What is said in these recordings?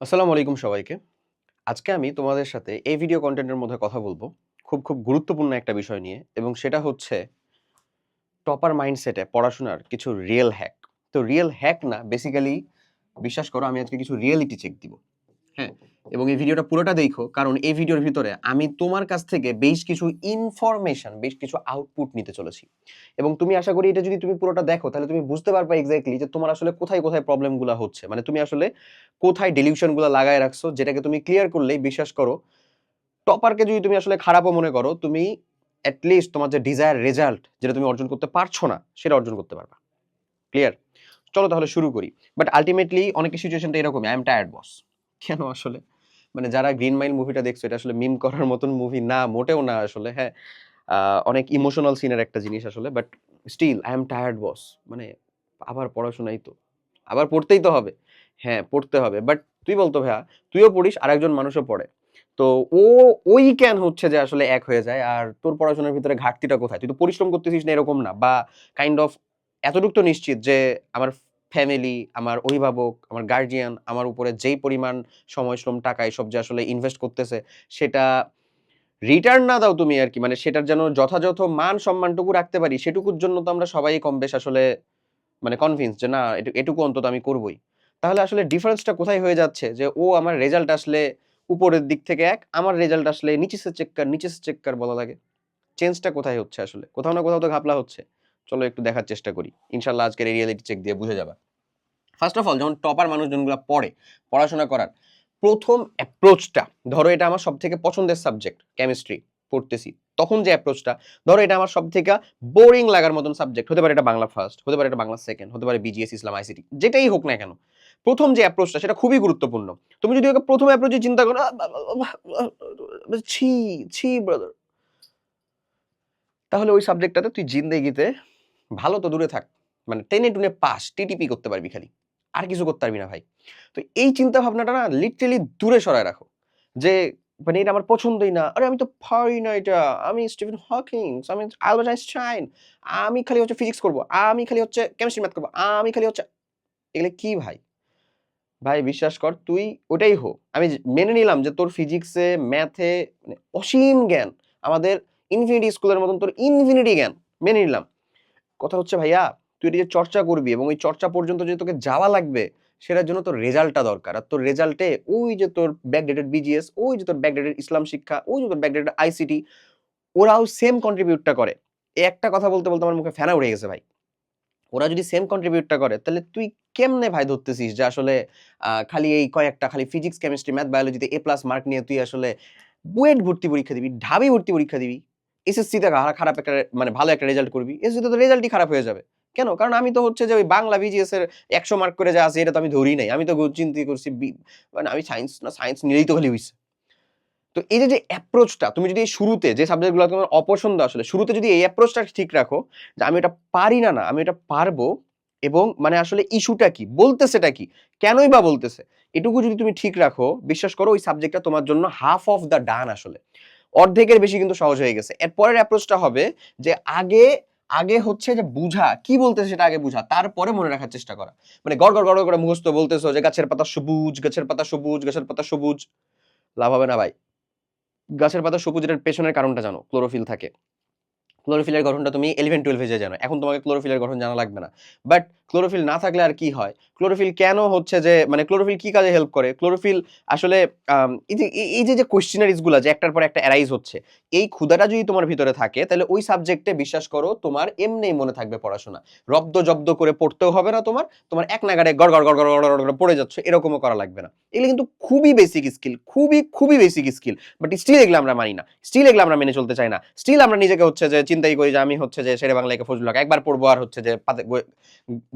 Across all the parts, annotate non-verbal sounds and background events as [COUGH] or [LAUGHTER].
আসসালামু আলাইকুম সবাইকে। আজকে আমি তোমাদের সাথে এই ভিডিও কন্টেন্টের মধ্যে কথা বলব খুব, খুব গুরুত্বপূর্ণ একটা বিষয় নিয়ে এবং সেটা হচ্ছে টপার মাইন্ডসেটে পড়াশোনার কিছু রিয়েল হ্যাক। তো রিয়েল হ্যাক না বেসিক্যালি বিশ্বাস করো আমি আজকে কিছু রিয়েলিটি চেক দিব। হ্যাঁ? এবং এই ভিডিওটা পুরোটা দেখো কারণ এই ভিডিওর ভিতরে আমি তোমার কাছ থেকে বেশ কিছু ইনফরমেশন, বেশ কিছু আউটপুট নিতে চলেছি। এবং তুমি আশা করি এটা যদি তুমি পুরোটা দেখো তাহলে তুমি বুঝতে পারবে এক্সাক্টলি যে তোমার আসলে কোথায়, কোথায় প্রবলেমগুলা হচ্ছে। মানে তুমি আসলে কোথায় ডিলিউশনগুলা লাগায় রাখছো যেটাকে তুমি ক্লিয়ার করলেই বিশ্বাস করো টপারকে যদি তুমি আসলে খারাপও মনে করো তুমি এট লিস্ট তোমার যে ডিজায়ার রেজাল্ট যেটা তুমি অর্জন করতে পারছ না সেটা অর্জন করতে পারবা। ক্লিয়ার? চলো তাহলে শুরু করি। বাট আল্টিমেটলি অনেকের সিচুয়েশনটা এরকমই আই এম টায়ার্ড বস। কেন আসলে? মানে যারা গ্রিন মাইল মুভিটা দেখছ এটা আসলে মিম করার মতন মুভি না, মোটেও না আসলে। হ্যাঁ? অনেক ইমোশনাল সিনের একটা জিনিস আসলে। But still I am tired boss. মানে আবার পড়াশোনাই তো। আবার পড়তেই তো হবে। হ্যাঁ, পড়তে হবে। বাট তুই বলতো ভাইয়া, তুইও পড়িস আর একজন মানুষও পড়ে। তো ও ওই কেন হচ্ছে যে আসলে এক হয়ে যায় আর তোর পড়াশোনার ভিতরে ঘাটতিটা কোথায়? তুই তো পরিশ্রম করতেছিস না এরকম না বা কাইন্ড অফ এতটুকু তো নিশ্চিত যে আমার ফ্যামিলি, আমার অভিভাবক, আমার গার্জিয়ান আমার উপরে যেই পরিমাণ সময়, শ্রম, টাকা এসব যে আসলে ইনভেস্ট করতেছে সেটা রিটার্ন না দাও তুমি আর কি মানে সেটার যেন যথাযথ মান সম্মানটুকু রাখতে পারি সেটুকুর জন্য তো আমরা সবাই কম বেশ আসলে মানে কনভিন্স যে না এটু এটুকু অন্তত আমি করবই। তাহলে আসলে ডিফারেন্সটা কোথায় হয়ে যাচ্ছে যে ও আমার রেজাল্ট আসলে উপরের দিক থেকে এক, আমার রেজাল্ট আসলে নিচে চেক্কার, নিচে চেক্কার বলা লাগে। চেঞ্জটা কোথায় হচ্ছে আসলে? কোথাও না কোথাও তো ঘাপলা হচ্ছে। চলো একটু দেখার চেষ্টা করি। ইনশাল্লাহ আজকের এই রিয়েলিটি চেক দিয়ে বুঝে যাবা। ফার্স্ট অফ অল যখন টপার মানুষজনগুলা পড়ে, পড়াশোনা করার প্রথম অ্যাপ্রোচটা ধরো এটা আমার সবথেকে পছন্দের সাবজেক্ট কেমিস্ট্রি পড়তেছি। তখন যে অ্যাপ্রোচটা ধরো এটা আমার সবথেকে বোরিং লাগার মতন সাবজেক্ট। হতে পারে এটা বাংলা ফার্স্ট, হতে পারে এটা বাংলা সেকেন্ড, হতে পারে বিজিএস, ইসলাম, আইসিটি যেটাই হোক না কেন। প্রথম যে অ্যাপ্রোচটা সেটা খুবই গুরুত্বপূর্ণ। তুমি যদি ওকে প্রথম অ্যাপ্রোচে চিন্তা করো ছি, ছি ব্রাদার। তাহলে ওই সাবজেক্টটাতে তুই জিন্দেগিতে ভালো তো দূরে থাক। মানে টেনে টুনে পাস, টিটিপি করতে পারবি খালি। আর কিছু করতে পারবি না ভাই। তো এই চিন্তা ভাবনাটা না লিটারেলি দূরে সরায় রাখো। যে মানে এটা আমার পছন্দই না। আরে আমি তো পারি না এটা। আমি স্টিফেন হকিংস, আমি আলবার্ট আইনস্টাইন। আমি খালি হচ্ছে ফিজিক্স করব। আমি খালি হচ্ছে কেমিস্ট্রি ম্যাথ করব। আমি খালি হচ্ছে এগুলো কি ভাই? ভাই বিশ্বাস কর তুই ওটাই হো। আমি মেনে নিলাম যে তোর ফিজিক্সে, ম্যাথে মানে অসীম জ্ঞান। আমাদের ইনফিনিটি স্কুলের মতন তোর ইনফিনিটি জ্ঞান। মেনে নিলাম। কথা হচ্ছে ভাইয়া তুই এটা যে চর্চা করবি এবং ওই চর্চা পর্যন্ত যে তোকে যাওয়া লাগবে সেটার জন্য তোর রেজাল্টটা দরকার। আর তোর রেজাল্টে ওই যে তোর ব্যাকডেটেড বিজিএস, ওই যে তোর ব্যাকডেটেড ইসলাম শিক্ষা, ওই যে তোর ব্যাকডেটেড আইসিটি ওরাও সেম কন্ট্রিবিউটটা করে। একটা কথা বলতে, বলতে আমার মুখে ফেনা উড়ে গেছে ভাই। ওরা যদি সেম কন্ট্রিবিউটটা করে তাহলে তুই কেমনে ভাই ধরতেছিস যে আসলে খালি এই কয়েকটা খালি ফিজিক্স, কেমিস্ট্রি, ম্যাথ, বায়োলজিতে এ প্লাস মার্ক নিয়ে তুই আসলে বুয়েট ভর্তি পরীক্ষা দিবি, ঢাবি ভর্তি পরীক্ষা দিবি। এসএসসিতে খারাপ একটা মানে ভালো একটা রেজাল্ট করবি। এসএসসিতে তো রেজাল্টই খারাপ হয়ে যাবে। কেন? কারণ আমি তো হচ্ছে যে ওই বাংলা বিজিএস এর ১০০ মার্ক করে যা আছে এটা তো আমি ধরি নাই। আমি তো চিন্তা করছি মানে আমি সায়েন্স না সায়েন্স নিলেই তো খালি হইছে। তো এই যে, যে অ্যাপ্রোচটা তুমি যদি শুরুতে যে সাবজেক্টগুলো তোমার অপছন্দ আসলে শুরুতে যদি এই অ্যাপ্রোচটা ঠিক রাখো যে আমি এটা পারি না, না আমি এটা পারব এবং মানে আসলে ইস্যুটা কি? বলতেছেটা কি? কেনই বা বলতেছে? এটুকু যদি তুমি ঠিক রাখো বিশ্বাস করো ওই সাবজেক্টটা তোমার জন্য হাফ অফ দ্যা ডান আসলে। অর্ধেকের বেশি কিন্তু সহজ হয়ে গেছে। এরপরের অ্যাপ্রোচটা হবে যে আগে, আগে হচ্ছে যে বুঝা, কি বলতেছে সেটা আগে বুঝা। তারপরে মনে রাখার চেষ্টা করা। মানে গড়, গড়, গড় করে মুখস্থ বলতেছো যে গাছের পাতা সবুজ, গাছের পাতা সবুজ, গাছের পাতা সবুজ। লাভ হবে না ভাই। গাছের পাতা সবুজ এটার পেছনের কারণটা জানো। ক্লোরোফিল থাকে। ক্লোরোফিলের গঠনটা তুমি 11-12 এ যেয়ে জানো। এখন তোমাকে ক্লোরোফিলের গঠন জানা লাগবে না। বাট ক্লোরোফিল না থাকলে আর কি হয়? ক্লোরোফিল কেন হচ্ছে যে মানে ক্লোরোফিল কি কাজে হেল্প করে? ক্লোরোফিল আসলে এই যে যে, যে কোয়েশ্চেনারিজগুলা যে একটার পর একটা অ্যারাইজ হচ্ছে, এই ক্ষুধাটা যদি তোমার ভিতরে থাকে তাহলে ওই সাবজেক্টে বিশ্বাস করো তোমার এমনিই মনে থাকবে পড়াশোনা। রব্দ জব্দ করে পড়তেও হবে না তোমার। তোমার এক নাগারে গড়, গড়, গড়, গড়, গড় পড়ে যাচ্ছে এরকমও করা লাগবে না। এগুলো কিন্তু খুবই বেসিক স্কিল, খুবই, খুবই বেসিক স্কিল। বাট স্টিল এগুলো আমরা মানি না। স্টিল এগুলো আমরা মেনে চলতে চাই না। স্টিল আমরা নিজেকে হচ্ছে যে চিন্তাই করি যে আমি হচ্ছে যে শেরে বাংলা একে ফজলুল হক একবার পড়ব আর হচ্ছে যে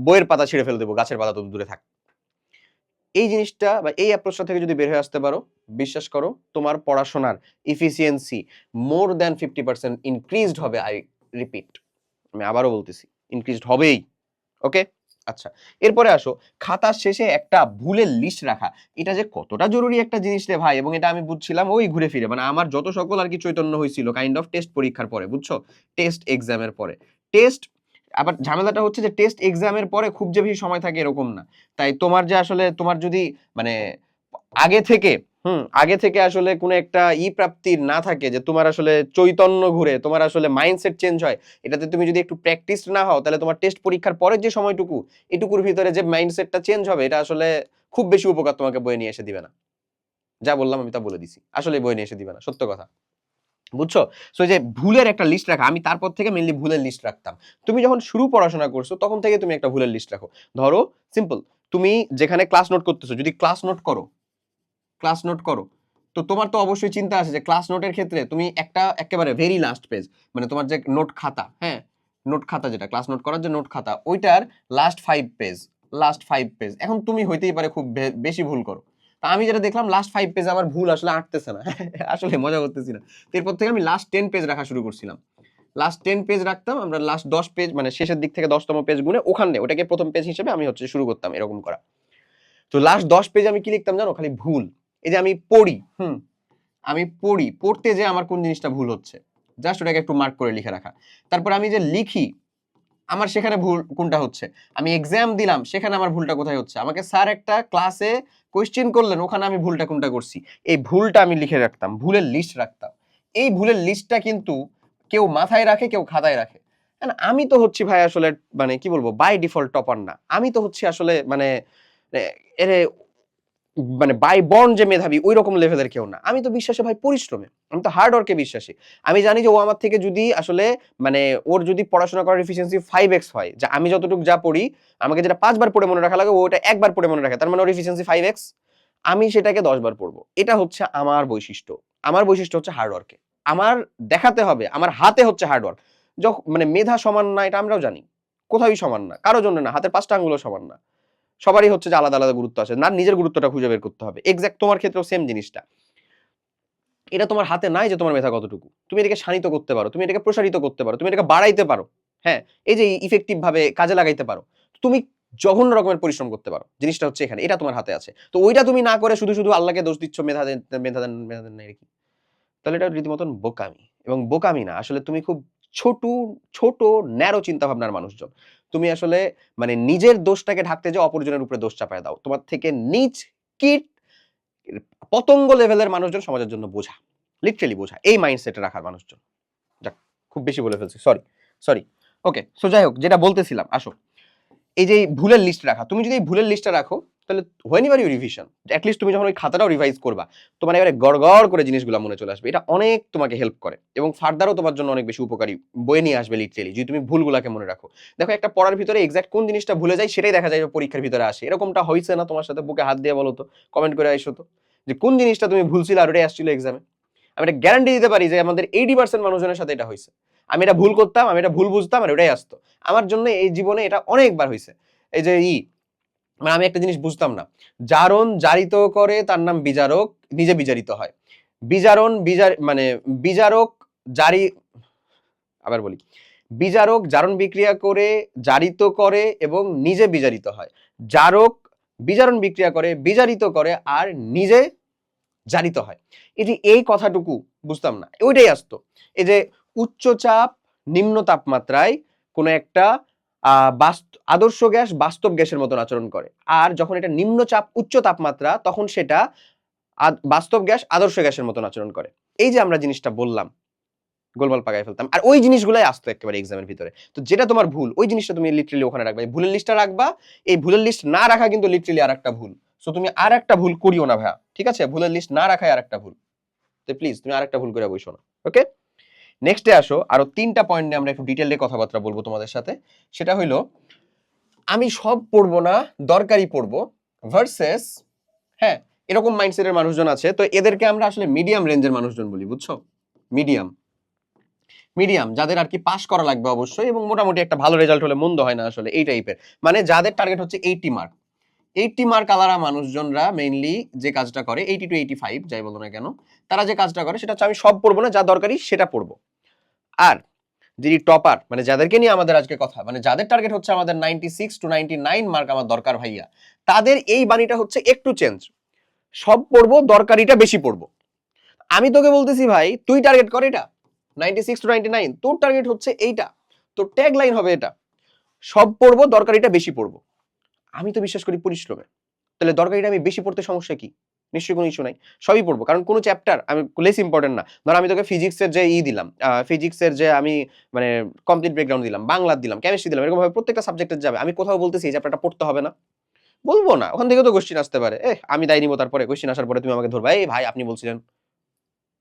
বইয়ের পাতা ছিঁড়ে ফেলে দেবো। গাছের পাতা তো দূরে থাক। এই জিনিসটা বা এই অ্যাপ্রোচটা থেকে যদি বের হয়ে আসতে পারো, বিশ্বাস করো তোমার পড়াশোনার ইফিসিয়েন্সি মোর দ্যান 50% ইনক্রিজড হবে আই রিপিট। আমি আবারও বলতেছি ইনক্রিজড হবেই। ওকে? আচ্ছা। এরপরে আসো খাতার শেষে একটা ভুলের লিস্ট রাখা। এটা যে কতটা জরুরি একটা জিনিস রে ভাই এবং এটা আমি বুঝছিলাম ওই ঘুরে ফিরে। মানে আমার যত সকল আর কি চৈতন্য হয়েছিল কাইন্ড অফ টেস্ট পরীক্ষার পরে, বুঝছ? টেস্ট এক্সামের পরে। টেস্ট আবার ঝামেলাটা হচ্ছে যে টেস্ট এক্সামের পরে খুব যে বেশি সময় থাকে এরকম না। তাই তোমার যে আসলে তোমার যদি মানে আগে থেকে হুম, আগে থেকে আসলে কোনো একটা ই প্রাপ্তির না থাকে যে তোমার আসলে চৈতন্য ঘুরে, তোমার আসলে মাইন্ডসেট চেঞ্জ হয়, এটাতে তুমি যদি একটু প্র্যাকটিস না হও, তাহলে তোমার টেস্ট পরীক্ষার পরের যে সময়টুকু, এটুকুর ভিতরে যে মাইন্ডসেটটা চেঞ্জ হবে, এটা আসলে খুব বেশি উপকার তোমাকে বয়ে নিয়ে এসে দিবে না। যা বললাম আমি তা বলে দিছি, আসলে বয়ে নিয়ে এসে দিবে না, সত্য কথা। বুঝছ? সো যে ভুলের একটা লিস্ট রাখা, আমি তারপর থেকে মেনলি ভুলের লিস্ট রাখতাম। তুমি যখন শুরু পড়াশোনা করছ, তখন থেকে তুমি একটা ভুলের লিস্ট রাখো। ধরো সিম্পল তুমি যেখানে ক্লাস নোট করতেছো, যদি ক্লাস নোট করো ক্লাস নোট করো। তো তোমার তো অবশ্যই চিন্তা আছে যে ক্লাস নোটের ক্ষেত্রে তুমি একটা একেবারে ভেরি লাস্ট পেজ মানে তোমার যে নোট খাতা হ্যাঁ? নোট খাতা যেটা ক্লাস নোট করার যে নোট খাতা, ওইটার last five page last five page এখন তুমি হইতেই পারে খুব বেশি ভুল করো। তা আমি যেটা দেখলাম লাস্ট ফাইভ পেজ আমার ভুল আসলে আঁটতেছে না। [LAUGHS] আসলে মজা করতেছি না। এরপর থেকে আমি লাস্ট টেন পেজ রাখা শুরু করছিলাম। লাস্ট টেন পেজ রাখতাম, আমরা লাস্ট দশ পেজ মানে শেষের দিক থেকে দশতম পেজ গুনে ওখানে ওটাকে প্রথম পেজ হিসেবে আমি হচ্ছে শুরু করতাম এরকম করা। তো লাস্ট দশ পেজ আমি কি লিখতাম জানো? খালি ভুল। এই যে আমি পড়ি হুম। আমি পড়ি পড়তে যে আমার কোন জিনিসটা ভুল হচ্ছে? জাস্ট ওটাকে একটু মার্ক করে লিখে রাখা। তারপর আমি যে লিখি আমার সেখানে ভুল কোনটা হচ্ছে? আমি এক্সাম দিলাম সেখানে আমার ভুলটা কোথায় হচ্ছে? আমাকে স্যার একটা ক্লাসে কোয়েশ্চেন করলেন ওখানে আমি ভুলটা কোনটা করছি? এই ভুলটা আমি লিখে রাখতাম ভুলের লিস্ট রাখতাম। এই ভুলের লিস্টটা কিন্তু কেউ মাথায় রাখে কেউ খাতায় রাখে। আমি তো হচ্ছি ভাই আসলে মানে কি বলব বাই ডিফল্ট টপার না। আমি তো হচ্ছি আসলে মানে এর মানে বাই বর্ন যে মেধাবী ওই রকম লেভেলের কেউ না। আমি তো বিশ্বাসে ভাই পরিশ্রমে। আমি তো হার্ড ওয়ার্কে বিশ্বাসী। আমি জানি যে ও আমার থেকে যদি আসলে মানে ওর যদি পড়াশোনা করার এফিসিয়েন্সি ফাইভ এক্স হয়, যা আমি যতটুকু যা পড়ি, আমাকে যেটা পাঁচবার পড়ে মনে রাখা লাগে, ও ওটা একবার পড়ে মনে রাখে। তার মানে ওর এফিসিয়েন্সি ফাইভ এক্স আমি সেটাকে দশবার পড়ব। এটা হচ্ছে আমার বৈশিষ্ট্য। আমার বৈশিষ্ট্য হচ্ছে হার্ড ওয়ার্কে আমার দেখাতে হবে, আমার হাতে হচ্ছে হার্ড ওয়ার্ক যখন মানে মেধা সমান না, এটা আমরাও জানি। কোথাওই সমান না। কারও জন্য না, হাতের পাঁচটা আঙ্গুলও সমান না। সবারই হচ্ছে যে আলাদা আলাদা গুরুত্ব আছে। না নিজের গুরুত্বটা খুঁজে বের করতে হবে। এক্সাক্ট তোমার ক্ষেত্রেও সেম জিনিসটা। এটা তোমার হাতে নাই যে তোমার মেধা কতটুকু। তুমি এটাকে শানিত করতে পারো, তুমি এটাকে প্রসারিত করতে পারো, তুমি এটাকে বাড়াইতে পারো হ্যাঁ? এই যে ইফেক্টিভ ভাবে কাজে লাগাইতে পারো, তুমি জঘন্য রকমের পরিশ্রম করতে পারো। জিনিসটা হচ্ছে এখানে, এটা তোমার হাতে আছে। তো ওইটা তুমি না করে শুধু শুধু আল্লাহকে দোষ দিচ্ছ, মেধা মেধা মেধা এরকম তাহলে এটা রীতিমতন বোকামি। এবং বোকামি না, আসলে তুমি খুব ছোট ছোট, ন্যারো চিন্তা ভাবনার মানুষজন। তুমি আসলে মানে নিজের দোষটাকে ঢাকতে যে অপরজনের উপরে দোষ চাপায় দাও। তোমার থেকে নিজ কিট, পতঙ্গ লেভেলের মানুষজন সমাজের জন্য বোঝা। লিটারেলি বোঝা। এই মাইন্ডসেটে রাখার মানুষজন। যাক, খুব বেশি বলে ফেলছি। সরি সরি ওকে সো যাই হোক, যেটা বলতেছিলাম, আসো। এই যে ভুলের লিস্ট রাখা, তুমি যদি ভুলের লিস্টটা রাখো তাহলে হোয়েন ইউর রিভিশন অ্যাটলিস্ট তুমি যখন ওই খাতাটাও রিভাইজ করবা, তোমার এবারে গড়গড় করে জিনিসগুলো মনে চলে আসবে। এটা অনেক তোমাকে হেল্প করে এবং ফার্দারও তোমার জন্য অনেক বেশি উপকারী বয়ে নিয়ে আসবে লিটারেলি যদি তুমি ভুলগুলোকে মনে রাখো। দেখো, একটা পড়ার ভিতরে এক্সাক্ট কোন জিনিসটা ভুলে যায় সেটাই দেখা যায় পরীক্ষার ভিতরে আসে। এরকমটা হয়েছে না তোমার সাথে, বুকে হাত দিয়ে বলো তো কমেন্ট করে আইসো তো। যে কোন জিনিসটা তুমি ভুলছিল আর ওটাই আসছিল এক্সামে আমি এটা গ্যারান্টি দিতে পারি যে আমাদের এইটি পার্সেন্ট মানুষজনের সাথে এটা হয়েছে আমি এটা ভুল করতাম, আমি এটা ভুল বুঝতাম আর ওটাই আসতো। আমার জন্য এই জীবনে এটা অনেকবার হয়েছে এই যে ই মানে আমি একটা জিনিস বুঝতাম না। জারণ জারিত করে তার নাম বিচারক নিজে বিচারিত হয়। বিচারণ বিচার মানে বিচারক জারি, আবার বলি। বিচারক জারণ বিক্রিয়া করে, জারিত করে এবং নিজে বিচারিত হয়। জারক বিচারণ বিক্রিয়া করে বিচারিত করে আর নিজে জারিত হয়। যে এই কথাটুকু বুঝতাম না। ওইটাই আসতো। এই যে উচ্চচাপ নিম্ন তাপমাত্রায় কোনো একটা আদর্শ গ্যাস বাস্তব গ্যাসের মতন আচরণ করে। আর যখন এটা নিম্নচাপ, উচ্চ তাপমাত্রা, তখন সেটা বাস্তব গ্যাস আদর্শ গ্যাসের মতন আচরণ করে। এই যে আমরা জিনিসটা বললাম, গোলমাল পাকায় ফেলতাম, আর ওই জিনিসগুলাই আসতো একেবারে এক্সামের ভিতরে। তো যেটা তোমার ভুল, ওই জিনিসটা তুমি লিটারেলি ওখানে রাখবে। ভুলের লিস্টটা রাখবা, এই ভুলের লিস্ট না রাখা কিন্তু লিটারেলি আর একটা ভুল। সো তুমি আর একটা ভুল করিও না ভাইয়া, ঠিক আছে? ভুলের লিস্ট না রাখাই আর একটা ভুল। তো প্লিজ তুমি আর একটা ভুল করে বসো না ওকে নেক্সটে আসো, আরও তিনটা পয়েন্ট নিয়ে আমরা একটু ডিটেলে কথাবার্তা বলব তোমাদের সাথে। সেটা হইল, আমি সব পড়ব না দরকারি পড়ব ভার্সেস হ্যাঁ এরকম মাইন্ডসেটের মানুষজন আছে, তো এদেরকে আমরা আসলে মিডিয়াম রেঞ্জের মানুষজন বলি, বুঝছ? মিডিয়াম মিডিয়াম যাদের আর কি পাস করা লাগবে অবশ্যই এবং মোটামুটি একটা ভালো রেজাল্ট হলে মন্দ হয় না আসলে, এই টাইপের মানে যাদের টার্গেট হচ্ছে এইটি মার্ক এইটি মার্ক আলারা মানুষজনরা মেইনলি যে কাজটা করে এইটি টু এইটি ফাইভ যাই বলো না কেন, তারা যে কাজটা করে, সেটা হচ্ছে আমি সব পড়ব না, যা দরকারি সেটা পড়ব। আর যিনি টপার মানে যাদেরকে নিয়ে আমাদের আজকে কথা মানে যাদের টার্গেট হচ্ছে আমাদের ninety six to ninety nine mark আমার দরকার ভাইয়া, তাদের এই বাণীটা হচ্ছে একটু চেঞ্জ সব পড়ব, দরকারিটা বেশি পড়ব। আমি তোকে বলতেছি ভাই, তুই টার্গেট কর এটা ninety six to ninety nine তোর টার্গেট হচ্ছে এইটা, তোর ট্যাগ লাইন হবে এটা। সব পড়ব, দরকারিটা বেশি পড়ব। আমি তো বিশ্বাস করি পরিশ্রমে তাহলে দরকারিটা আমি বেশি পড়তে সমস্যা কি? নিশ্চয়ই কোনো ইস্যু নাই। সবই পড়ব, কারণ কোনো চ্যাপ্টার আমি লেস ইম্পর্টেন্ট না। ধর আমি তোকে ফিজিক্সের যে ই দিলাম ফিজিক্সের যে আমি মানে কমপ্লিট ব্রেকগ্রাউন্ড দিলাম, বাংলা দিলাম কেমিস্ট্রি দিলাম, এরকমভাবে প্রত্যেকটা সাবজেক্টের যাবে। আমি কোথাও বলতেছি এই চ্যাপ্টারটা পড়তে হবে না। বলব না, ওখান থেকে তো কোশ্চিন আসতে পারে। এ আমি দায় নিবো তারপরে কোশ্চিন আসার পরে তুমি আমাকে ধরবা, এই ভাই, আপনি বলছিলেন।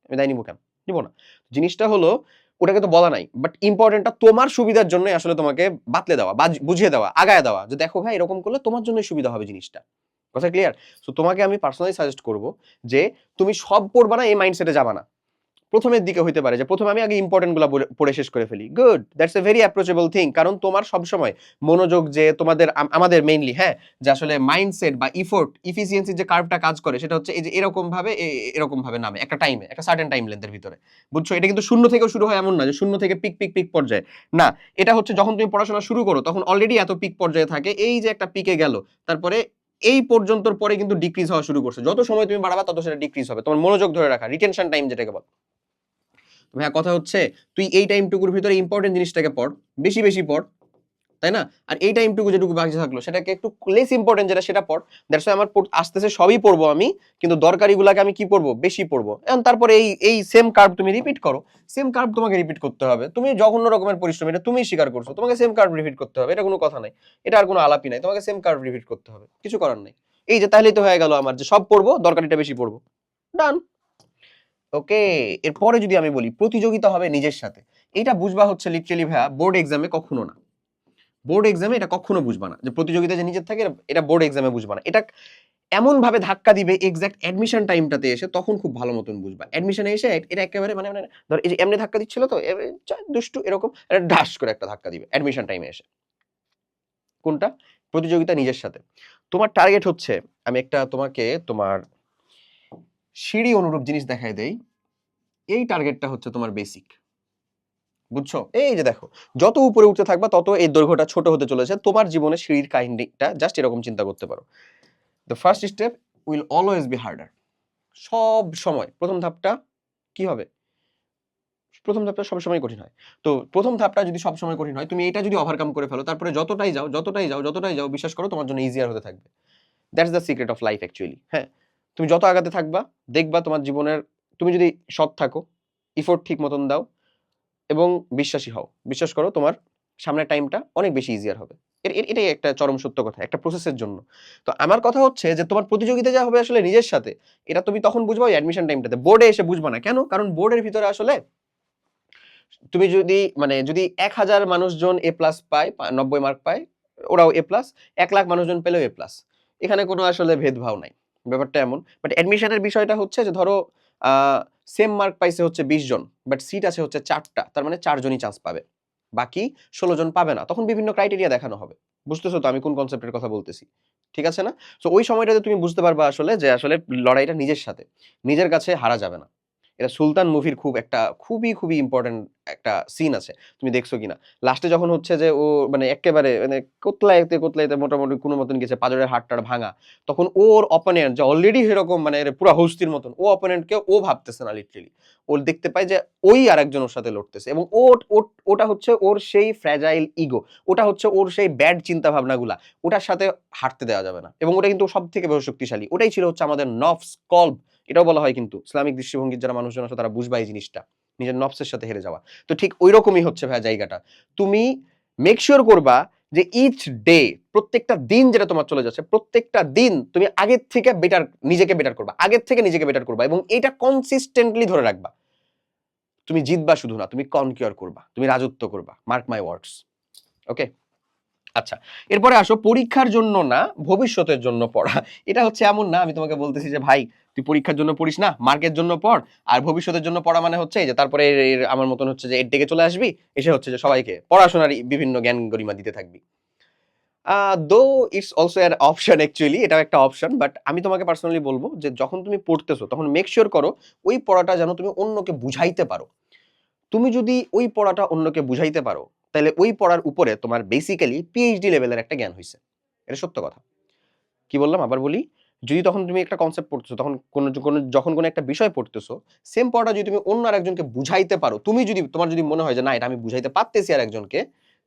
আমি দায় নিবো কেন? নিবো না। জিনিসটা হলো, ওটাকে তো বলা নাই বাট ইম্পর্টেন্টটা তোমার সুবিধার জন্য আসলে তোমাকে বাতলে দেওয়া বা বুঝিয়ে দেওয়া, আগায় দেওয়া যে দেখো ভাই, এরকম করলে তোমার জন্যই সুবিধা হবে জিনিসটা। কথা ক্লিয়ার সো তোমাকে আমি পার্সোনালি সাজেস্ট করব যে তুমি সব পড়বা না, এই মাইন্ডসেটে যাবা না। প্রথমের দিকে হইতে পারে যে, প্রথমে আমি আগে ইম্পর্টেন্টগুলো পড়ে- শেষ করে ফেলি। Good that's a very approachable thing কারণ তোমার সবসময় মনোযোগ যে তোমাদের আমাদের মেইনলি হ্যাঁ? যে আসলে মাইন্ডসেট বা ইফোর্ট ইফিসিয়েন্সির যে কার্ভটা কাজ করে, সেটা হচ্ছে এই যে এরকম ভাবে, এ- এ- এরকম ভাবে নামে, একটা টাইমে একটা সার্টেন টাইম লেন্থের ভিতরে। বুঝছ? এটা কিন্তু শূন্য থেকেও শুরু হয় এমন না যে শূন্য থেকে পিক পিক পিক পর্যায়ে। না, এটা হচ্ছে যখন তুমি পড়াশোনা শুরু করো, তখন অলরেডি এত পিক পর্যায়ে থাকে, এই যে একটা পিকে গেল, তারপরে এই পর্যন্ত পরে কিন্তু ডিক্রিজ হওয়া শুরু করছে। যত সময় তুমি বাড়াবা তত সেটা ডিক্রিজ হবে। তোমার মনোযোগ ধরে রাখা রিটেনশন টাইম যেটাকে বল। ভাইয়া কথা হচ্ছে, তুই এই টাইমটুকুর ভিতরে ইম্পর্টেন্ট জিনিসটাকে পড়, বেশি বেশি পড়। তাই না? আর এই টাইমটুকু যেটুকু বাকি থাকল, সেটাকে একটু লেস ইম্পর্টেন্ট যেটা সেটা পড়। দ্যাটস আমার আসতেছে সবই পড়ব আমি, কিন্তু দরকারিগুলোকে আমি কি পড়ব? বেশি পড়ব। এখন তারপরে এই এই সেম কার্ভ তুমি রিপিট করো। সেম কার্ভ তোমাকে রিপিট করতে হবে। তুমি জঘন্য রকমের পরিশ্রম, এটা তুমি স্বীকার করছ। তোমাকে সেম কার্ভ রিপিট করতে হবে, এটা কোনো কথা নাই। এটা আর কোনো আলাপই নাই। তোমাকে সেম কার্ভ রিপিট করতে হবে। কিছু করার নাই। এই যে তাহলেই তো হয়ে গেল আমার যে সব পড়ব, দরকারিটা বেশি পড়ব। ডান ওকে এরপরে যদি আমি বলি, প্রতিযোগিতা হবে নিজের সাথে। এটা বুঝবা হচ্ছে লিটারেলি ভাইয়া বোর্ড এক্সামে কখনো না। বোর্ড এক্সামে এটা কখনো বুঝবা না। যে প্রতিযোগিতা যে নিজের থাকে, এটা- বোর্ড এক্সামে বুঝবা না। এটা এমন ভাবে ধাক্কা দিবে এক্সাক্ট অ্যাডমিশন টাইমটাতে এসে, তখন খুব ভালো মতন বুঝবা। অ্যাডমিশনে এসে এটা একেবারে মানে মানে ধর এই যে এমনি ধাক্কা দিচ্ছিল তো দুষ্টু এরকম ডাস করে একটা ধাক্কা দিবে অ্যাডমিশন টাইমে এসে। কোনটা? প্রতিযোগিতা নিজের সাথে। তোমার টার্গেট হচ্ছে, আমি একটা তোমাকে তোমার সিঁড়ি অনুরূপ জিনিস দেখাই দেই। এই টার্গেটটা হচ্ছে তোমার বেসিক বুঝছ? এই যে দেখো, যত উপরে উঠতে থাকবা, তত এই দৈর্ঘ্যটা ছোট হতে চলেছে। তোমার জীবনে সিঁড়ির কাহিনীটা জাস্ট এরকম চিন্তা করতে পারো। The first step will always be harder সব সময়, প্রথম ধাপটা কি হবে? প্রথম ধাপটা সবসময় কঠিন হয়। তো প্রথম ধাপটা যদি সবসময় কঠিন হয়, তুমি এটা যদি ওভারকাম করে ফেলো, তারপরে যতটাই যাও যতটাই যাও যতটাই যাও, বিশ্বাস করো তোমার জন্য ইজিয়ার হতে থাকবে। That's the secret of life actually হ্যাঁ? তুমি যত আগাতে থাকবা, দেখবা তোমার জীবনের, তুমি যদি সৎ থাকো ইফোর্ট ঠিক মতন দাও এবং বিশ্বাসী হও। বিশ্বাস করো, তোমার সামনের টাইমটা অনেক বেশি ইজিয়ার হবে। এটাই একটা চরম সত্য কথা, একটা প্রসেসের জন্য। তো আমার কথা হচ্ছে যে, তোমার প্রতিযোগিতা যা হবে আসলে নিজের সাথে, এটা তুমি তখন বুঝবা ওই অ্যাডমিশন টাইমটাতে বোর্ডে এসে বুঝবা না। কেন? কারণ বোর্ডের ভিতরে আসলে তুমি যদি মানে যদি এক হাজার মানুষজন এ প্লাস পায় নব্বই মার্ক পায়, ওরাও এ প্লাস এক লাখ মানুষজন পেলেও এ প্লাস এখানে কোনো আসলে ভেদভাব নাই। ব্যাপারটা এমন। বাট অ্যাডমিশনের বিষয়টা হচ্ছে যে, ধরো সেম মার্ক পাইছে হচ্ছে বিশ জন বাট সিট আছে হচ্ছে চারটা, তার মানে চারজনই চান্স পাবে। বাকি ষোলো জন পাবে না, তখন বিভিন্ন ক্রাইটেরিয়া দেখানো হবে। বুঝতেছো তো আমি কোন কনসেপ্টের কথা বলতেছি? ঠিক আছে না? তো ওই সময়টাতে তুমি বুঝতে পারবা আসলে যে আসলে লড়াইটা নিজের সাথে, নিজের কাছে হারা যাবে না। এটা সুলতান মুভির খুব একটা, খুবই খুবই ইম্পর্টেন্ট একটা সিন আছে, তুমি দেখছ কিনা? লাস্টে যখন হচ্ছে যে ও মানে একেবারে মানে কোতলাইতে কোতলাইতে মোটামুটি কোনো মতন গেছে, পাজরের হাটটার ভাঙা, তখন ওর অপোনেন্ট যে অলরেডি এরকম মানে পুরো হস্তির মতন, ও অপোনেন্টকে ও ভাবতেছে না লিটারেলি ও দেখতে পায় যে ওই আরেকজন ওর সাথে লড়তেছে এবং ও- ওটা হচ্ছে ওর সেই ফ্র্যাজাইল ইগো ওটা হচ্ছে ওর সেই ব্যাড চিন্তা ভাবনাগুলা ওটার সাথে হাঁটতে দেওয়া যাবে না এবং ওটা কিন্তু সব থেকে বেশি শক্তিশালী। ওটাই ছিল হচ্ছে আমাদের নফস কল্ব এটাও বলা হয় কিন্তু, ইসলামিক দৃষ্টিভঙ্গির যারা মানুষজন আছে তারা বুঝবা এই জিনিসটা। নিজের নফসের সাথে হেরে যাওয়া। তো ঠিক ওই রকমই হচ্ছে ভাই জায়গাটা। তুমি মেক শিওর করবা যে ইচ ডে প্রত্যেকটা দিন যেটা তোমার চলে যাচ্ছে, প্রত্যেকটা দিন তুমি আগের থেকে বেটার নিজেকে বেটার করবা। আগের থেকে নিজেকে বেটার করবা এবং এটা কনসিস্টেন্টলি ধরে রাখবা। তুমি জিতবা শুধু না, তুমি কনকিওর করবা। তুমি রাজত্ব করবা। মার্ক মাই ওয়ার্ডস ওকে আচ্ছা এরপরে আসো, পরীক্ষার জন্য না, ভবিষ্যতের জন্য পড়া। এটা হচ্ছে এমন না, আমি তোমাকে বলতেছি যে, ভাই, তুই পরীক্ষার জন্য পড়িস না, মার্কের জন্য পড়, আর ভবিষ্যতের জন্য পড়া মানে হচ্ছে যে, তারপরে আমার মতন হচ্ছে যে, এর ডেকে চলে আসবি, এসে হচ্ছে যে, সবাইকে পড়াশোনার বিভিন্ন জ্ঞান গরিমা দিতে থাকবি। Though it's also an option actually এটাও একটা অপশন বাট আমি তোমাকে পার্সোনালি বলব যে, যখন তুমি পড়তেছো, তখন মেক শিওর করো, ওই পড়াটা যেন তুমি অন্যকে বুঝাইতে পারো। তুমি যদি ওই পড়াটা অন্যকে বুঝাইতে পারো তাহলে ওই পড়ার উপরে তোমার বেসিক্যালি পিএইচডি লেভেলের একটা জ্ঞান হয়েছে এটা সত্য কথা। কি বললাম? আবার বলি, যদি তখন তুমি একটা কনসেপ্ট পড়তেছো, তখন কোনো কোনো, যখন কোনো একটা বিষয় পড়তেছো সেম পড়াটা যদি তুমি অন্য আর একজনকে বুঝাইতে পারো, তুমি যদি, তোমার যদি মনে হয় যে, না, এটা আমি বুঝাইতে পারতেছি আর একজনকে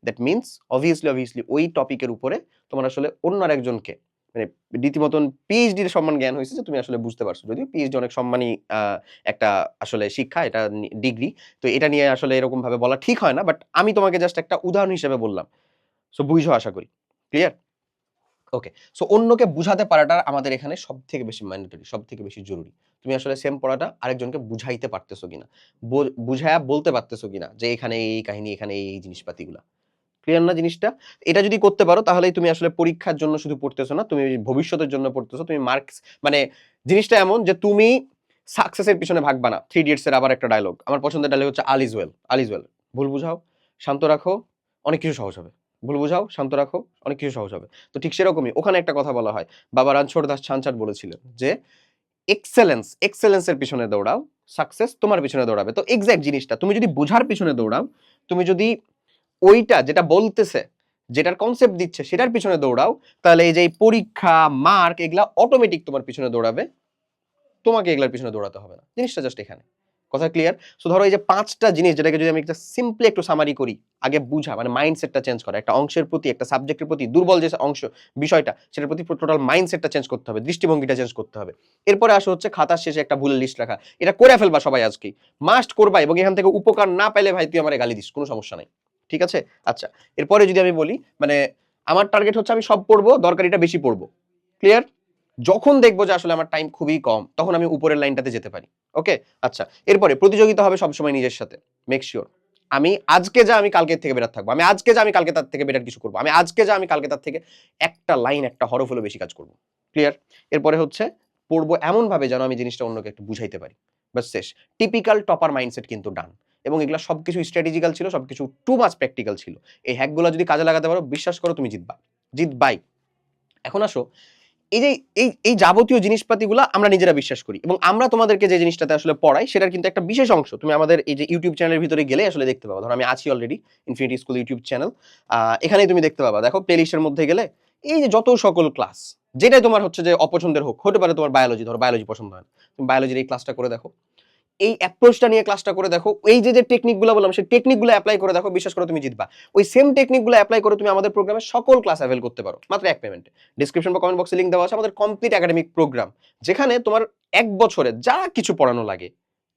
দ্যাট মিনস অবভিয়াসলি অবভিয়াসলি ওই টপিকের উপরে তোমার আসলে অন্য আর একজনকে মানে রীতিমতন পিএইচডির সম্মান জ্ঞান হয়েছে যে তুমি আসলে বুঝতে পারছ। যদিও পিএইচডি অনেক সম্মানী আহ, একটা আসলে শিক্ষা এটা ডিগ্রি তো এটা নিয়ে আসলে এরকম ভাবে বলা ঠিক হয় না বাট আমি তোমাকে জাস্ট একটা উদাহরণ হিসেবে বললাম। সো বুঝো আশা করি। ক্লিয়ার ওকে সো অন্যকে বুঝাতে পারাটা আমাদের এখানে সব থেকে বেশি ম্যান্ডেটরি সব থেকে বেশি জরুরি। তুমি আসলে সেম পড়াটা আরেকজনকে বুঝাইতে পারতেছো কিনা? বুঝায়া বলতে পারতেছো কিনা? যে এখানে এই কাহিনী এখানে এই জিনিসপাতিগুলা। ক্লিয়ার না জিনিসটা, এটা যদি করতে পারো তাহলেই তুমি আসলে পরীক্ষার জন্য শুধু পড়তেছো না, তুমি ভবিষ্যতের জন্য পড়তেছো, তুমি মার্কস মানে জিনিসটা এমন যে তুমি সাকসেসের পিছনে ভাগবা না। থ্রি ইডিয়টস এর আবার একটা ডায়লগ আমার পছন্দের ডায়লগ হচ্ছে all is well all is well ভুল বুঝাও, শান্ত রাখো, অনেক কিছু সহজ হবে। ভুল বুঝাও, শান্ত রাখো, অনেক কিছু সহজ হবে। তো ঠিক সেরকমই, ওখানে একটা কথা বলা হয়, বাবা রানছোড় দাস ছানচাট বলেছিলেন যে এক্সেলেন্স এক্সেলেন্সের পিছনে দৌড়াও সাকসেস তোমার পিছনে দৌড়াবে। তো এক্স্যাক্ট জিনিসটা, তুমি যদি বোঝার পিছনে দৌড়াও, তুমি যদি ওইটা যেটা বলতেছে, যেটার কনসেপ্ট দিচ্ছে, সেটার পিছনে দৌড়াও, তাহলে এই যে পরীক্ষা মার্ক এগুলা অটোমেটিক তোমার পিছনে দৌড়াবে। তোমাকে এগুলার পিছনে দৌড়াতে হবে না। জিনিসটা জাস্ট এখানে। কথা ক্লিয়ার সো ধরো এই যে পাঁচটা জিনিস যেটাকে যদি আমি একটা সিম্পলি একটু সামারি করি, আগে বুঝা মানে মাইন্ডসেটটা চেঞ্জ করা, একটা অংশের প্রতি, একটা সাবজেক্টের প্রতি দুর্বল যে অংশ, বিষয়টা, সেটার প্রতি টোটাল মাইন্ডসেটটা চেঞ্জ করতে হবে, দৃষ্টিভঙ্গিটা চেঞ্জ করতে হবে। এরপরে আসে হচ্ছে খাতার শেষে একটা ভুলের লিস্ট রাখা। এটা করে ফেলবা সবাই আজকেই। মাস্ট করবা এবং এখান থেকে উপকার না পাইলে ভাই তুই আমার গালি দিস, কোনো সমস্যা নাই। ঠিক আছে? আচ্ছা এরপরে যদি আমি বলি মানে আমার টার্গেট হচ্ছে আমি সব পড়ব, দরকারিটা বেশি পড়ব। ক্লিয়ার যখন দেখব যে আসলে আমার টাইম খুবই কম, তখন আমি উপরের লাইনটাতে যেতে পারি। ওকে আচ্ছা এরপরে প্রতিযোগিতা হবে সবসময় নিজের সাথে। মেক শিওর আমি আজকে যা আমি কালকের থেকে বেরার থাকব, আমি আজকে যা আমি কালকে তার থেকে বেটার কিছু করব, আমি আজকে যা আমি কালকে তার থেকে একটা লাইন একটা হরফ হলো বেশি কাজ করব। ক্লিয়ার এরপরে হচ্ছে পড়ব এমনভাবে যেন আমি জিনিসটা অন্যকে একটু বুঝাইতে পারি। বাস শেষ। টিপিক্যাল টপার মাইন্ডসেট কিন্তু ডান এবং এগুলো সবকিছু স্ট্র্যাটেজিক্যাল ছিল, সবকিছু টু মাচ প্র্যাকটিক্যাল ছিল। এই হ্যাকগুলো যদি কাজে লাগাতে পারো, বিশ্বাস করো তুমি জিতবা। জিতবাই। এখন আসো, এই যে, এই এই যাবতীয় জিনিসপাতিগুলো আমরা নিজেরা বিশ্বাস করি এবং আমরা তোমাদেরকে যে জিনিসটাতে আসলে পড়াই, সেটার কিন্তু একটা বিশেষ অংশ। তুমি আমাদের এই যে ইউটিউব চ্যানেলের ভিতরে গেলে আসলে দেখতে পাবো। ধরো আমি আছি already Infinity School YouTube channel এখানেই তুমি দেখতে পাবা। দেখো প্লেলিস্টের মধ্যে গেলে এই যে যত সকল ক্লাস যেটাই তোমার হচ্ছে যে অপছন্দের হোক, হতে পারে তোমার বায়োলজি ধরো বায়োলজি পছন্দ হয় তুমি বায়োলজির এই ক্লাসটা করে দেখো। এই অ্যাপ্রোচটা নিয়ে ক্লাসটা করে দেখো। এই যে যে টেকনিকগুলো বললাম, সেই টেকনিকগুলো অ্যাপ্লাই করে দেখো, বিশ্বাস করো তুমি জিতবা। ওই সেম টেকনিকগুলো অ্যাপ্লাই করে তুমি আমাদের প্রোগ্রামে সকল ক্লাস অ্যাভেল করতে পারো, মাত্র এক পেমেন্টে ডিসক্রিপশন বা কমেন্ট বক্সে লিঙ্ক দেওয়া আছে, আমাদের কমপ্লিট একাডেমিক প্রোগ্রাম যেখানে তোমার এক বছরে যা কিছু পড়ানো লাগে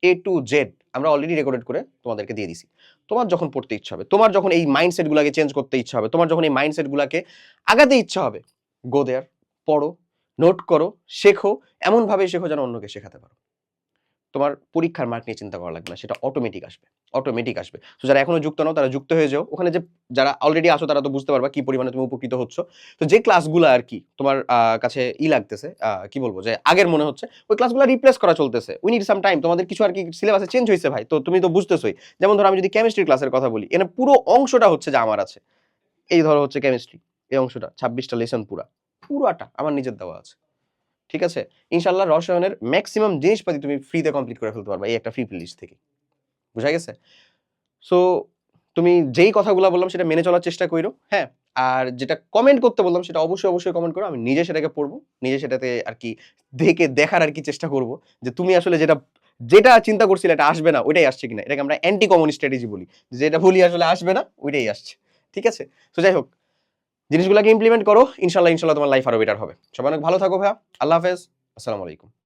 এ টু জেড আমরা অলরেডি রেকর্ডেড করে তোমাদেরকে দিয়ে দিছি। তোমার যখন পড়তে ইচ্ছা হবে, তোমার যখন এই মাইন্ডসেটগুলোকে চেঞ্জ করতে ইচ্ছা হবে, তোমার যখন এই মাইন্ডসেটগুলোকে আগাতে ইচ্ছা হবে গো দেয়ার পড়ো নোট করো, শেখো এমনভাবে শেখো যেন অন্যকে শেখাতে পারো। তোমার পরীক্ষার মার্ক নিয়ে চিন্তা করা লাগবে না, সেটা অটোমেটিক আসবে অটোমেটিক আসবে। তো যারা এখনও যুক্ত নাও, তারা যুক্ত হয়ে যাও। ওখানে যে যারা অলরেডি আসো তারা তো বুঝতে পারবা কি পরিমাণে তুমি উপকৃত হচ্ছ। তো যে ক্লাসগুলো আর কি তোমার কাছে ই লাগতেছে কি বলব, যে আগের মনে হচ্ছে, ওই ক্লাসগুলো রিপ্লেস করা চলতেছে। উই নিড সাম টাইম তোমাদের কিছু আর কি সিলেবাসে চেঞ্জ হয়েছে ভাই। তো তুমি তো বুঝতেছোই। যেমন ধরো আমি যদি কেমিস্ট্রি ক্লাসের কথা বলি এখানে পুরো অংশটা হচ্ছে যে আমার আছে। এই ধরো হচ্ছে কেমিস্ট্রি এই অংশটা, ছাব্বিশটা লেসন পুরা। পুরাটা আমার নিজের দেওয়া আছে। ঠিক আছে? ইনশাল্লাহ রসায়নের ম্যাক্সিমাম জিনিসপাতি তুমি ফ্রিতে কমপ্লিট করে ফেলতে পারবে এই একটা ফ্রি প্লেলিস্ট থেকে। বুঝা গেছে? সো তুমি যেই কথাগুলো বললাম সেটা মেনে চলার চেষ্টা করো হ্যাঁ? আর যেটা কমেন্ট করতে বললাম সেটা অবশ্যই অবশ্যই কমেন্ট করো, আমি নিজে সেটাকে পড়ব, নিজে সেটাতে আর কি দেখে দেখার আর কি চেষ্টা করব যে তুমি আসলে যেটা যেটা চিন্তা করছিলে এটা আসবে না, ওইটাই আসছে কিনা। এটাকে আমরা অ্যান্টি কমন স্ট্র্যাটেজি বলি। যেটা বলি আসলে আসবে না, ওইটাই আসছে। ঠিক আছে? তো যাই হোক জিনিসগুলোকে ইমপ্লিমেন্ট করো ইনশাল্লাহ ইনশাল্লাহ তোমার লাইফ আরও বেটার হবে। সবাই অনেক ভালো থাকো ভাইয়া। আল্লাহ হাফেজ। আসসালামু আলাইকুম।